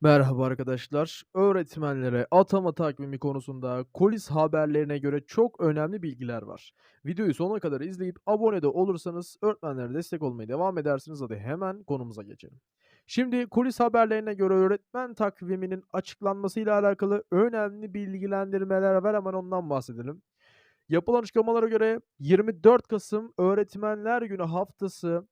Merhaba arkadaşlar. Öğretmenlere atama takvimi konusunda kulis haberlerine göre çok önemli bilgiler var. Videoyu sonuna kadar izleyip abone de olursanız öğretmenlere destek olmaya devam edersiniz. Hadi hemen konumuza geçelim. Şimdi kulis haberlerine göre öğretmen takviminin açıklanmasıyla alakalı önemli bilgilendirmeler var. Hemen ondan bahsedelim. Yapılan açıklamalara göre 24 Kasım Öğretmenler Günü haftası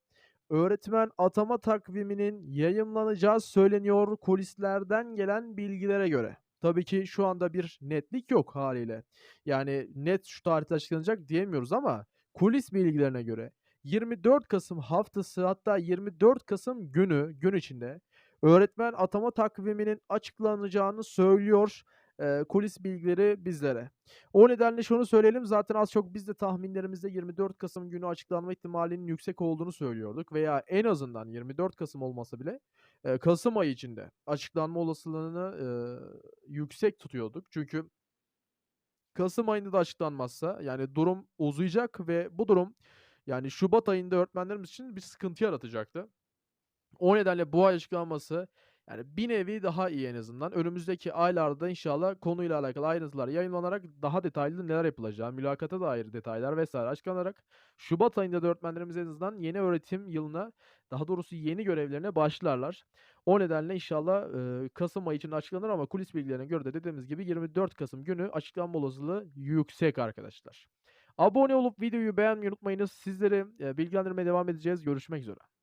öğretmen atama takviminin yayımlanacağı söyleniyor kulislerden gelen bilgilere göre. Tabii ki şu anda bir netlik yok hâliyle. Yani net şu tarihte açıklanacak diyemiyoruz ama kulis bilgilerine göre 24 Kasım haftası hatta 24 Kasım günü, gün içinde öğretmen atama takviminin açıklanacağını söylüyor, eee, kulis bilgileri bizlere. O nedenle şunu söyleyelim, zaten az çok biz de tahminlerimizde 24 Kasım günü açıklanma ihtimalinin yüksek olduğunu söylüyorduk veya en azından 24 Kasım olmasa bile, kasım ayı içinde açıklanma olasılığını, yüksek tutuyorduk. Çünkü kasım ayında da açıklanmazsa, yani, durum uzayacak ve bu durum, yani, şubat ayında öğretmenlerimiz için bir sıkıntı yaratacaktı. O nedenle bu ay açıklanması, yani, bir nevi daha iyi en azından. Önümüzdeki aylarda inşallah konuyla alakalı ayrıntılar yayınlanarak daha detaylı neler yapılacağı, mülakata dair detaylar vs. açıklanarak şubat ayında da öğretmenlerimiz en azından yeni öğretim yılına, daha doğrusu yeni görevlerine başlarlar. O nedenle inşallah, eee, kasım ayı içinde açıklanır ama kulis bilgilerine göre de dediğimiz gibi 24 Kasım günü açıklanma olasılığı yüksek arkadaşlar. Abone olup videoyu beğenmeyi unutmayınız. Sizleri, eee, bilgilendirmeye devam edeceğiz. Görüşmek üzere.